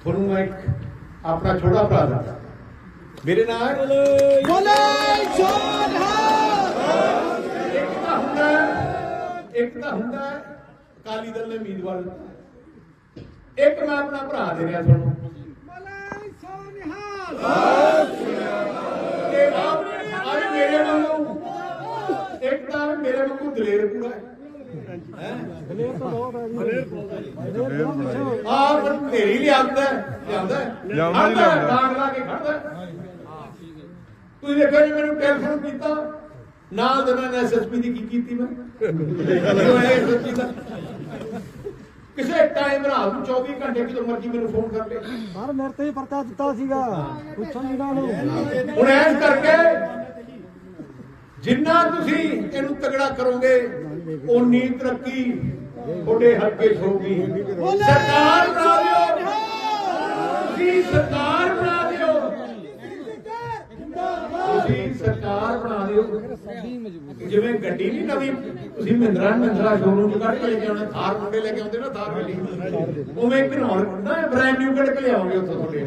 ਤੁਹਾਨੂੰ ਮੈਂ ਇੱਕ ਆਪਣਾ ਛੋਟਾ ਭਰਾ ਦੱਸਾਂ ਮੇਰੇ ਨਾਲ ਬੋਲੇ ਸੋਨਹਾ ਇੱਕ ਤਾਂ ਹੁੰਦਾ ਹੈ- ਇੱਕ ਤਾਂ ਹੁੰਦਾ ਹੈ ਅਕਾਲੀ ਦਲ ਨੇ ਉਮੀਦਵਾਰ ਦਿੱਤਾ। ਇੱਕ ਮੈਂ ਆਪਣਾ ਭਰਾ ਦੇ ਰਿਹਾ ਤੁਹਾਨੂੰ। ਤੇ ਆਪ ਅੱਜ ਮੇਰੇ ਵਾਂਗੂ ਇੱਕ ਤਾਂ ਮੇਰੇ ਵਾਂਗੂ ਦਲੇਰ ਪੂਰਾ ਹੈ। ਆ ਪਰ ਤੇਰੀ ਲਿਆਂਦਾ ਲਿਆਂਦਾ ਲਿਆਉਂਦਾ ਹੀ ਖੜਦਾ, ਲਿਆਉਂਦਾ। ਡਾਂਗ ਲਾ ਕੇ ਖੜਦਾ ਤੁਸੀਂ ਦੇਖੋ ਜੀ ਮੈਨੂੰ ਟੈਲੀਫੋਨ ਕੀਤਾ? ਨਾਲ ਦੇ ਨਾਲ ਐਸਐਸਪੀ ਦੀ ਕੀ ਕੀਤੀ ਮੈਂ? ਜੋ ਹੈ SSP ਦਾ। ਕਿਸੇ ਟਾਈਮ ਰਾਤ ਨੂੰ 24 ਘੰਟੇ ਕਿਦੋਂ ਮਰਜ਼ੀ ਮੈਨੂੰ ਫੋਨ ਕਰ ਲੈ ਸਰ ਮੇਰੇ ਤੇ ਹੀ ਪਰਚਾ ਦਿੱਤਾ ਸੀਗਾ। ਪੁੱਛਣ ਦੀ ਨਾ ਨੂੰ ਹੁਣ ਐਸ ਕਰਕੇ ਜਿੰਨਾ ਤੁਸੀਂ ਇਹਨੂੰ ਤਗੜਾ ਕਰੋਗੇ ਓਨੀ ਤਰੱਕੀ ਤੁਹਾਡੇ ਹੱਕੇ 'ਚ ਸਰਕਾਰ ਬਣਾ ਦਿਓ। ਤੁਸੀਂ ਸਰਕਾਰ ਬਣਾ ਦਿਓ। ਤੁਸੀਂ ਸਰਕਾਰ ਬਣਾ ਦਿਓ। ਜਿਵੇਂ ਗੱਡੀ ਨਹੀਂ ਨਵੀਂ, ਤੁਸੀਂ ਮਹਿੰਦਰਾ ਮਹਿੰਦਰਾ ਸ਼ੋਰੂਮ ਚ ਕੱਢ ਕੇ ਲੈ ਕੇ ਆਉਣਾ ਥਾਰ ਮੁੰਡੇ ਲੈ ਕੇ ਆਉਂਦੇ ਨਾ, ਥਾਰ ਗੱਡੀ। ਉਵੇਂ ਇੱਕ ਨਾ ਬ੍ਰਾਂਡ ਨਿਊ ਕੱਢ ਕੇ ਲਿਆਓਗੇ ਉੱਥੋਂ ਤੁਹਾਡੇ।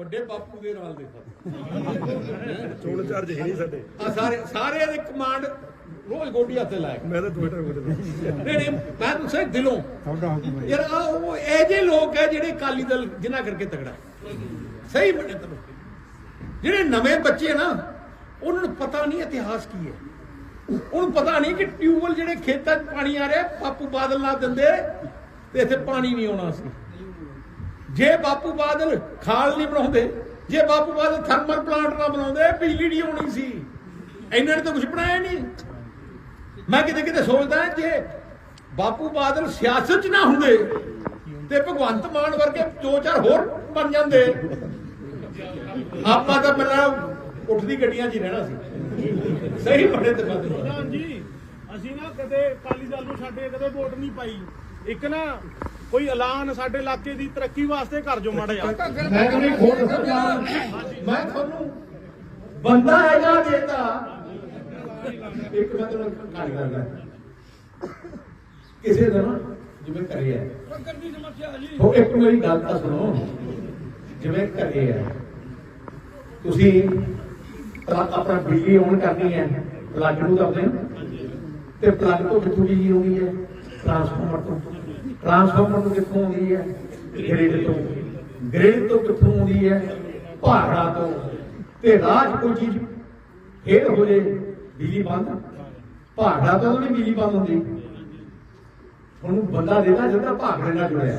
ਵੱਡੇ ਬਾਪੂ ਦੇ ਨਾਲ ਦੇਖੋ। ਚੋਣ ਚਾਰਜ ਹੈ ਨਹੀਂ ਸਾਡੇ। ਆ ਸਾਰੇ ਸਾਰੇ ਦੇ ਕਮਾਂਡ ਰੋਜ਼ ਗੋਡੀ ਹੱਥੇ ਲਾਇਆ ਮੈਂ ਤਾਂ ਟਵਿੱਟਰ ਕੋਲ ਨਹੀਂ ਨਹੀਂ ਮੈਂ ਤੁਸੀਂ ਦਿਲੋਂ। ਯਾਰ ਆ ਉਹ ਇਹ ਜੇ ਲੋਕ ਹੈ ਜਿਹੜੇ ਅਕਾਲੀ ਦਲ ਜਿਨ੍ਹਾਂ ਕਰਕੇ ਤਗੜਾ ਸਹੀ ਬਣੇ ਤੈਨੂੰ ਜਿਹੜੇ ਨਵੇਂ ਬੱਚੇ ਨਾ ਉਹਨਾਂ ਨੂੰ ਪਤਾ ਨਹੀਂ ਇਤਿਹਾਸ ਕੀ ਹੈ। ਉਹਨੂੰ ਪਤਾ ਨਹੀਂ ਕਿ ਟਿਊਬਵੈਲ ਜਿਹੜੇ ਖੇਤਾਂ 'ਚ ਪਾਣੀ ਆ ਰਿਹਾ ਬਾਪੂ ਬਾਦਲ ਨਾ ਦਿੰਦੇ ਤੇ ਇੱਥੇ ਪਾਣੀ ਨਹੀਂ ਆਉਣਾ ਸੀ। ਜੇ ਬਾਪੂ ਬਾਦਲ ਖਾਲ ਨਹੀਂ ਬਣਾਉਂਦੇ, ਜੇ ਬਾਪੂ ਬਾਦਲ ਥਰਮਲ ਪਲਾਂਟ ਨਾ ਬਣਾਉਂਦੇ, ਬਿਜਲੀ ਨਹੀਂ ਆਉਣੀ ਸੀ। ਇਹਨਾਂ ਨੇ ਤਾਂ ਕੁਝ ਬਣਾਇਆ ਨਹੀਂ। ਮੈਂ ਕਿਤੇ ਕਿਤੇ ਸੋਚਦਾ ਜੇ ਬਾਪੂ ਬਾਦਲ ਸਿਆਸਤ 'ਚ ਨਾ ਹੁੰਦੇ, ਤੇ ਭਗਵੰਤ ਮਾਨ ਵਰਗੇ ਦੋ ਚਾਰ ਹੋਰ ਬਣ ਜਾਂਦੇ। ਆਪਾਂ ਤਾਂ ਮੇਰਾ ਉੱਠਦੀ ਗੱਡੀਆਂ 'ਚ ਹੀ ਰਹਿਣਾ ਸੀ। ਸਹੀ ਬਣੇ ਤੇ ਬਾਦਲ ਜੀ, ਅਸੀਂ ਨਾ ਕਦੇ ਅਕਾਲੀ ਦਲ ਨੂੰ ਛੱਡੇ ਕਦੇ ਵੋਟ ਨਹੀਂ ਪਾਈ। ਇੱਕ ਨਾ ਕੋਈ ਐਲਾਨ ਸਾਡੇ ਇਲਾਕੇ ਦੀ ਤਰੱਕੀ ਵਾਸਤੇ ਕਰ ਜੋ ਮਾੜਾ ਜਿਹਾ। ਮੈਂ ਤੁਹਾਨੂੰ ਖੋਟ ਸਕਦਾ ਮੈਂ ਤੁਹਾਨੂੰ ਬੰਦਾ ਹੈ ਦੇਤਾ ਇੱਕ ਮੈਂ ਤੁਹਾਨੂੰ ਕਹਾਣੀ ਕਰਦਾ ਕਿਸੇ ਦਾ ਨਾ ਜਿਵੇਂ ਘਰੇ ਹੈ। ਉਹ ਇੱਕ ਮੇਰੀ ਗੱਲ ਤਾਂ ਸੁਣੋ। ਜਿਵੇਂ ਘਰੇ ਹੈ। ਤੁਸੀਂ ਆਪਣਾ ਬਿਜਲੀ ਔਨ ਕਰਨੀ ਹੈ। ਪਲੱਗ ਨੂੰ ਦੱਬਦੇ ਹੋ। ਤੇ ਪਲੱਗ ਤੋਂ ਕਿੱਥੋਂ ਬਿਜਲੀ ਆਉਂਦੀ ਹੈ। ਟਰਾਂਸਫਾਰਮਰ ਤੋਂ। ਟਰਾਂਸਫਾਰਮਰ ਤੋਂ ਕਿੱਥੋਂ ਆਉਂਦੀ ਹੈ? ਗ੍ਰਿਡ ਤੋਂ। ਗ੍ਰਿਡ ਤੋਂ ਕਿੱਥੋਂ ਆਉਂਦੀ ਹੈ? ਪਹਾੜਾਂ ਤੋਂ। ਤੇ ਰਾਹ 'ਚ ਕੋਈ ਚੀਜ਼ ਫੇਰ ਹੋ ਜੇ ਬਿਜਲੀ ਬੰਦ? ਪਹਾੜਾਂ ਤੋਂ ਨਹੀਂ ਬਿਜਲੀ ਬੰਦ ਹੁੰਦੀ। ਉਹਨੂੰ ਬੰਦਾ ਦੇਦਾ ਜਿਹੜਾ ਭਾਗੜੇ ਨਾਲ ਜੁੜਿਆ।